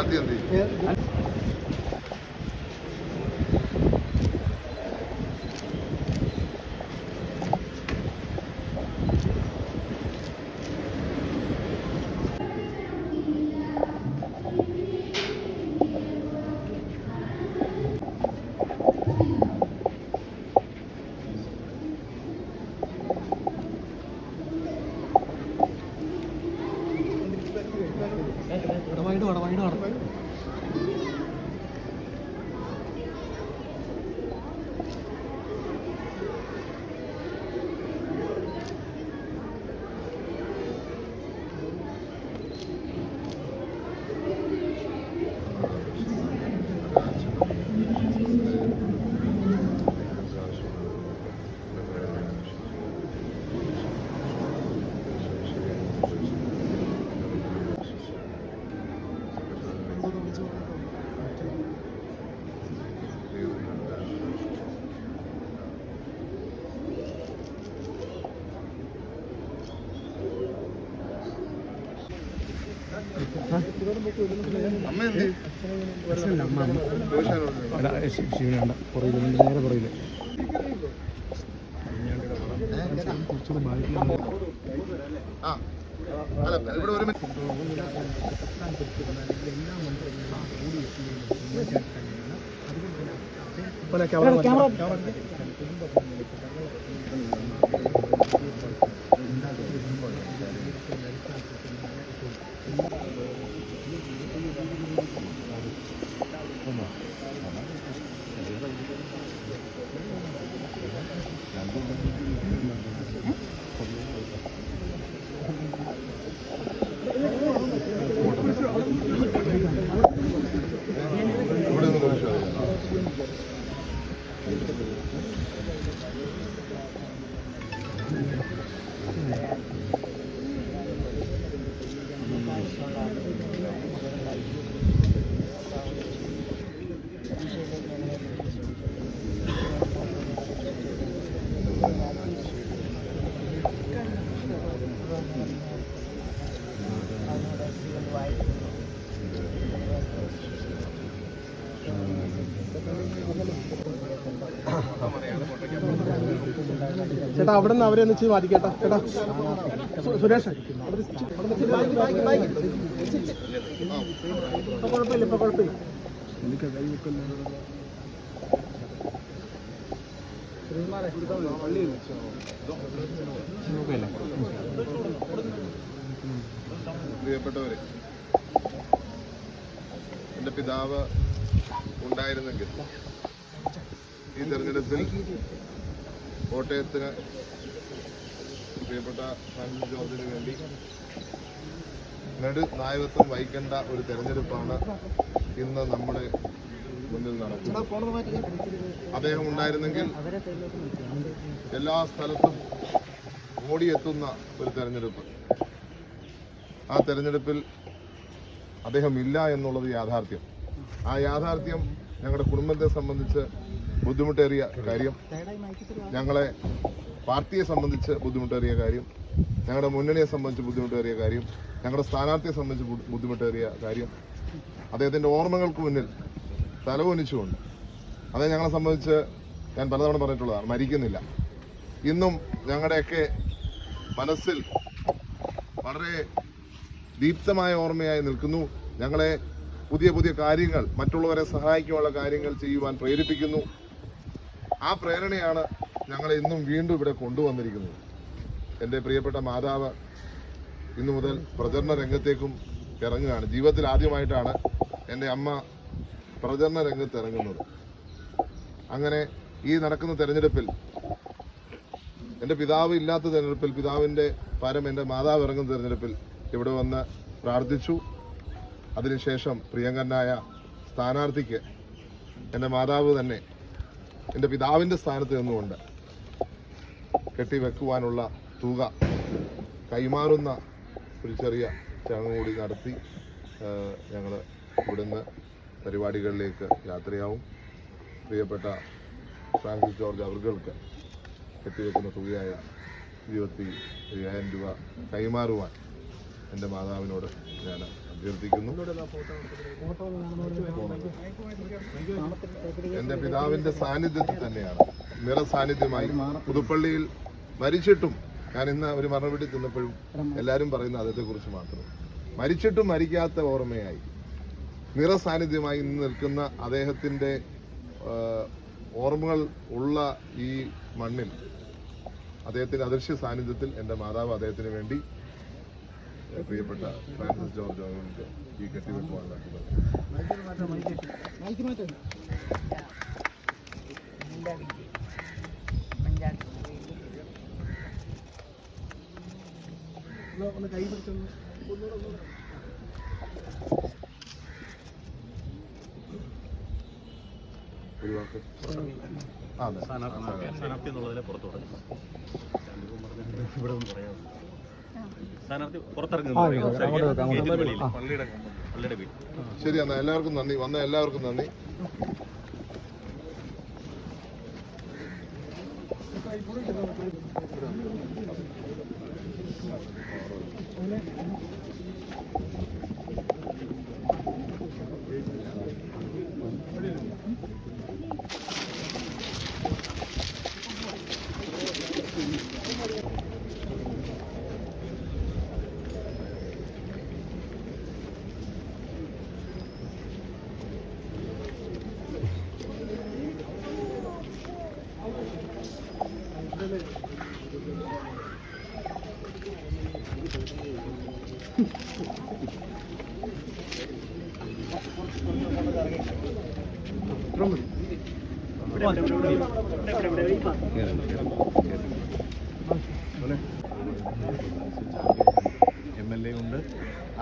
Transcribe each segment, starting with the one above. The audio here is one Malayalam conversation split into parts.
സ്ഥാനാർത്ഥി എന്ത് ശിവനുണ്ട് പുറകിൽ നേരെ പുറകിൽ ആ അല്ല ഇവിടെ ഒരു മിനിറ്റ് ഇവിടെ ഒന്ന് ചേട്ടാ അവിടെ നിന്ന് അവരെ ഒന്ന് വാദിക്കട്ടെ ചേട്ടാ സുരേഷ്. ഇപ്പൊ പ്രിയപ്പെട്ടവരെ എന്റെ പിതാവ് ഉണ്ടായിരുന്നെങ്കിൽ ഈ തെരഞ്ഞെടുപ്പിൽ കോട്ടയത്തിന് പ്രിയപ്പെട്ട ഫ്രാൻസിസ് ജോർജിന് വേണ്ടി നെടു നായകത്വം വഹിക്കേണ്ട ഒരു തെരഞ്ഞെടുപ്പാണ് ഇന്ന് നമ്മുടെ മുന്നിൽ നടക്കുന്നത്. അദ്ദേഹം ഉണ്ടായിരുന്നെങ്കിൽ എല്ലാ സ്ഥലത്തും ഓടിയെത്തുന്ന ഒരു തെരഞ്ഞെടുപ്പ്. ആ തെരഞ്ഞെടുപ്പിൽ അദ്ദേഹം ഇല്ല എന്നുള്ളത് യാഥാർത്ഥ്യം. ആ യാഥാർത്ഥ്യം ഞങ്ങളുടെ കുടുംബത്തെ സംബന്ധിച്ച് ബുദ്ധിമുട്ടേറിയ കാര്യം. ഞങ്ങളെ പാർട്ടിയെ സംബന്ധിച്ച് ബുദ്ധിമുട്ടേറിയ കാര്യം ഞങ്ങളുടെ മുന്നണിയെ സംബന്ധിച്ച് ബുദ്ധിമുട്ടേറിയ കാര്യം ഞങ്ങളുടെ സ്ഥാനാർത്ഥിയെ സംബന്ധിച്ച് ബുദ്ധിമുട്ടേറിയ കാര്യം അദ്ദേഹത്തിന്റെ ഓർമ്മകൾക്ക് മുന്നിൽ തലകുനിച്ചുകൊണ്ട്. അതേ ഞങ്ങളെ സംബന്ധിച്ച് ഞാൻ പലതവണ പറഞ്ഞിട്ടുള്ളതാണ് മരിക്കുന്നില്ല. ഇന്നും ഞങ്ങളുടെയൊക്കെ മനസ്സിൽ വളരെ ദീപ്തമായ ഓർമ്മയായി നിൽക്കുന്നു. ഞങ്ങളെ പുതിയ പുതിയ കാര്യങ്ങൾ മറ്റുള്ളവരെ സഹായിക്കാനുള്ള കാര്യങ്ങൾ ചെയ്യുവാൻ പ്രേരിപ്പിക്കുന്നു. ആ പ്രേരണയാണ് ഞങ്ങളെ ഇന്നും വീണ്ടും ഇവിടെ കൊണ്ടുവന്നിരിക്കുന്നത്. എന്റെ പ്രിയപ്പെട്ട മാതാവ് ഇന്നു മുതൽ പ്രചരണ രംഗത്തേക്കും ഇറങ്ങുകയാണ്. ജീവിതത്തിൽ ആദ്യമായിട്ടാണ് എന്റെ അമ്മ പ്രചരണ രംഗത്ത് ഇറങ്ങുന്നത്. അങ്ങനെ ഈ നടക്കുന്ന തെരഞ്ഞെടുപ്പിൽ എന്റെ പിതാവ് ഇല്ലാത്ത തെരഞ്ഞെടുപ്പിൽ പിതാവിന്റെ പരം എന്റെ മാതാവ് ഇറങ്ങുന്ന തെരഞ്ഞെടുപ്പിൽ ഇവിടെ വന്ന് പ്രാർത്ഥിച്ചു. അതിനുശേഷം പ്രിയങ്കരനായ സ്ഥാനാർത്ഥിക്ക് എന്റെ മാതാവ് തന്നെ എന്റെ പിതാവിന്റെ സ്ഥാനത്ത് നിന്നുകൊണ്ട് കെട്ടിവെക്കുവാനുള്ള തുക കൈമാറുന്ന ഒരു ചെറിയ ചടങ്ങ് കൂടി നടത്തി ഞങ്ങൾ ഇവിടുന്ന് പരിപാടികളിലേക്ക് യാത്രയാവും. പ്രിയപ്പെട്ട ഫ്രാൻസിസ് ജോർജ് അവർക്ക് കെട്ടിവെക്കുന്ന തുകയായ ഇരുപത്തി അയ്യായിരം രൂപ കൈമാറുവാൻ എന്റെ മാതാവിനോട് ഞാൻ അഭ്യർത്ഥിക്കുന്നു. എന്റെ പിതാവിന്റെ സാന്നിധ്യത്തിൽ തന്നെയാണ്. നിറസാന്നിധ്യമായി പുതുപ്പള്ളിയിൽ മരിച്ചിട്ടും ഞാൻ ഇന്ന് ഒരു മറുപടി ചെന്നപ്പോഴും എല്ലാവരും പറയുന്ന അദ്ദേഹത്തെക്കുറിച്ച് മാത്രം. മരിച്ചിട്ടും മരിക്കാത്ത ഓർമ്മയായി. നിറസാന്നിധ്യമായി ഇന്ന് നിൽക്കുന്ന അദ്ദേഹത്തിന്റെ ഓർമ്മകൾ ഉള്ള ഈ മണ്ണിൽ അദ്ദേഹത്തിന്റെ അദൃശ്യ സാന്നിധ്യത്തിൽ എന്റെ മാതാവ് അദ്ദേഹത്തിന് വേണ്ടി പ്രിയപ്പെട്ട ഫ്രാൻസിസ് ജോർജ് അവർക്ക് ഈ കെട്ടിവെപ്പ് കൈ സ്ഥാനാർത്ഥി എന്നുള്ളതിനെ പുറത്തോട്ട്. ഇവിടെ ഒന്നും പറയാം സ്ഥാനാർത്ഥി പുറത്തിറങ്ങുന്നു. ശരി എന്നാ എല്ലാവർക്കും നന്ദി. വന്ന എല്ലാവർക്കും നന്ദി. എം എൽ എ ഉണ്ട്.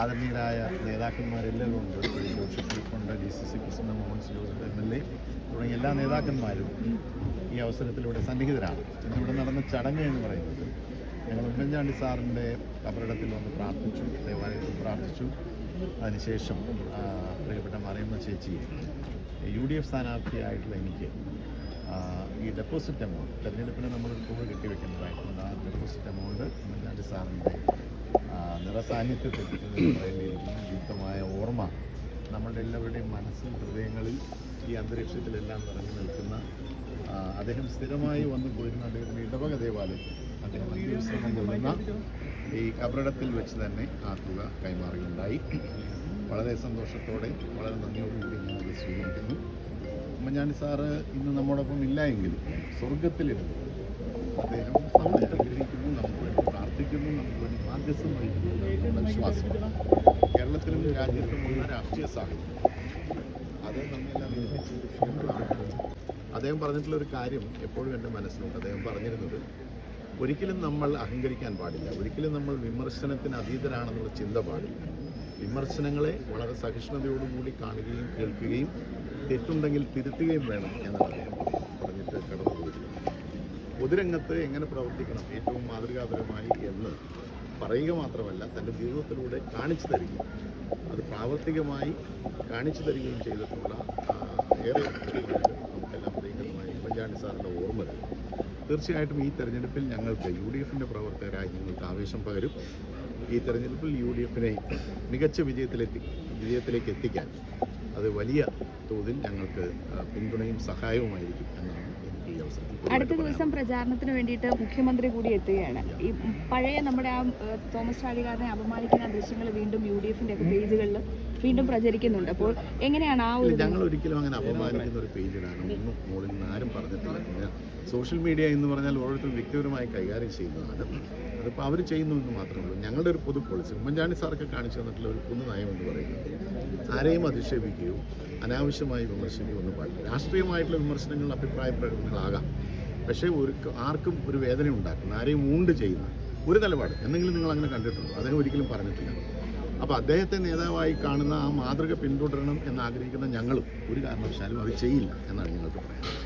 ആദരണീയരായ നേതാക്കന്മാരെല്ലാവരും ഉണ്ട്. ജോസഫുണ്ട് ഡി സി സി പ്രസിഡന്റ് മോഹൻസ് ജോസഫ് എം എൽ എ തുടങ്ങിയ എല്ലാ നേതാക്കന്മാരും ഈ അവസരത്തിലൂടെ സന്നിഹിതരാണ്. ഇന്നിവിടെ നടന്ന ചടങ്ങ് എന്ന് പറയുന്നത് ഉമ്മൻചാണ്ടി സാറിന്റെ കബറിടത്തിൽ വന്ന് പ്രാർത്ഥിച്ചു ദേവാലയത്തിൽ പ്രാർത്ഥിച്ചു. അതിനുശേഷം പ്രിയപ്പെട്ട മറിയമ്മ ചേച്ചി യു ഡി എഫ് സ്ഥാനാർത്ഥിയായിട്ടുള്ള എനിക്ക് ഈ ഡെപ്പോസിറ്റ് എമൗണ്ട് തെരഞ്ഞെടുപ്പിന് നമ്മൾ തുക കെട്ടിവെക്കുന്നതായിട്ടുണ്ട് ആ ഡെപ്പോസിറ്റ് എമൗണ്ട് ഉമ്മൻചാണ്ടി സാറിന്റെ നിറസാന്നിധ്യത്തിൽ ദീപ്തമായ ഓർമ്മ നമ്മളുടെ എല്ലാവരുടെയും മനസ്സും ഹൃദയങ്ങളിൽ ഈ അന്തരീക്ഷത്തിലെല്ലാം നിറഞ്ഞു നിൽക്കുന്ന അദ്ദേഹം സ്ഥിരമായി വന്നു പോയിരുന്ന അദ്ദേഹത്തിന്റെ ഇടവക ദേവാലയത്തിൽ അദ്ദേഹം അന്ത്യവിശ്രമം കൊള്ളുന്ന ഈ കബറിടത്തിൽ വെച്ച് തന്നെ ആ തുക കൈമാറുകയുണ്ടായി. വളരെ സന്തോഷത്തോടെ വളരെ നന്ദിയോടുകൂടി ഞാനത് സ്വീകരിക്കുന്നു. ഉമ്മൻചാണ്ടി സാറ് ഇന്ന് നമ്മോടൊപ്പം ഇല്ല എങ്കിലും സ്വർഗത്തിലിരുന്നു അദ്ദേഹം നമ്മളെ അനുഗ്രഹിക്കുന്നു നമുക്ക് വേണ്ടി പ്രാർത്ഥിക്കുന്നു നമുക്ക് വേണ്ടി മാർഗസം വഹിക്കുന്നു വിശ്വാസം. കേരളത്തിലും രാജ്യത്തുമുള്ള രാഷ്ട്രീയ സാഹചര്യം. അത് നമ്മെല്ലാം അദ്ദേഹം പറഞ്ഞിട്ടുള്ള ഒരു കാര്യം എപ്പോഴും എന്റെ മനസ്സിലുണ്ട്. അദ്ദേഹം പറഞ്ഞിരുന്നത് ഒരിക്കലും നമ്മൾ അഹങ്കരിക്കാൻ പാടില്ല. ഒരിക്കലും നമ്മൾ വിമർശനത്തിന് അതീതരാണെന്നുള്ള ചിന്ത പാടില്ല. വിമർശനങ്ങളെ വളരെ സഹിഷ്ണുതയോടുകൂടി കാണുകയും കേൾക്കുകയും തെറ്റുണ്ടെങ്കിൽ തിരുത്തുകയും വേണം എന്നാണ് പറഞ്ഞിട്ട് കടന്നുപോയിട്ടുള്ളത് പൊതുരംഗത്ത് എങ്ങനെ പ്രവർത്തിക്കണം? ഏറ്റവും മാതൃകാപരമായി എന്ന് പറയുക മാത്രമല്ല തന്റെ ജീവിതത്തിലൂടെ കാണിച്ചു തരികയും അത് പ്രാവർത്തികമായി കാണിച്ചു തരികയും ചെയ്തിട്ടുള്ള ഏറെ. നമുക്കെല്ലാം പ്രിയങ്കരമായ ഉമ്മൻചാണ്ടി സാറിന്റെ ഓർമ്മകൾ. തീർച്ചയായിട്ടും ഈ തെരഞ്ഞെടുപ്പിൽ ഞങ്ങൾക്ക് യു ഡി എഫിന്റെ പ്രവർത്തകരായി ഞങ്ങൾക്ക് ആവേശം പകരും. ഈ തെരഞ്ഞെടുപ്പിൽ യു ഡി എഫിനെ മികച്ച വിജയത്തിലെത്തി വിജയത്തിലേക്ക് എത്തിക്കാൻ അത് വലിയ തോതിൽ ഞങ്ങൾക്ക് പിന്തുണയും സഹായവുമായിരിക്കും എന്നാണ് അടുത്ത ദിവസം പ്രചാരണത്തിന് വേണ്ടിയിട്ട് മുഖ്യമന്ത്രി കൂടി എത്തുകയാണ്. ഈ പഴയ നമ്മുടെ ആ തോമസ് ചാഴികാരനെ അപമാനിക്കുന്ന ദൃശ്യങ്ങൾ വീണ്ടും യു ഡി എഫിന്റെ ഒക്കെ പേജുകളിൽ വീണ്ടും പ്രചരിക്കുന്നുണ്ട്. അപ്പോൾ എങ്ങനെയാണ് ആ ഒരു ഞങ്ങൾ ഒരിക്കലും അങ്ങനെ അപമാനിക്കുന്ന ഒരു പേജിലാണ്. ഒന്നും മുകളിൽ നിന്ന് ആരും പറഞ്ഞിട്ടില്ല. പിന്നെ സോഷ്യൽ മീഡിയ എന്ന് പറഞ്ഞാൽ ഓരോരുത്തരും വ്യക്തിപരമായി കൈകാര്യം ചെയ്യുന്നതാണ്. അതിപ്പോൾ അവർ ചെയ്യുന്നു എന്ന് മാത്രമേ ഉള്ളൂ. ഞങ്ങളുടെ ഒരു പൊതു പോളിസി ഉമ്മൻചാണ്ടി സാർക്ക് കാണിച്ചു തന്നിട്ടുള്ള ഒരു പൊതു നയം എന്ന് പറയുന്നത് ആരെയും അധിക്ഷേപിക്കുകയോ അനാവശ്യമായി വിമർശിക്കുകയോ ഒന്നും പാടില്ല. രാഷ്ട്രീയമായിട്ടുള്ള വിമർശനങ്ങൾ അഭിപ്രായ പ്രകടനങ്ങളാകാം പക്ഷേ ഒരു ആർക്കും ഒരു വേദന ഉണ്ടാക്കുന്ന ആരെയും ഊണ്ട് ചെയ്യുന്ന ഒരു നിലപാട് എന്തെങ്കിലും നിങ്ങൾ അങ്ങനെ കണ്ടിട്ടുണ്ടോ? അദ്ദേഹം ഒരിക്കലും പറഞ്ഞിട്ടില്ല. അപ്പോൾ അദ്ദേഹത്തെ നേതാവായി കാണുന്ന ആ മാതൃക പിന്തുടരണം എന്നാഗ്രഹിക്കുന്ന ഞങ്ങളും ഒരു കാരണവശാലും അത് ചെയ്യില്ല എന്നാണ് ഞങ്ങൾക്ക് പറയാനുള്ളത്.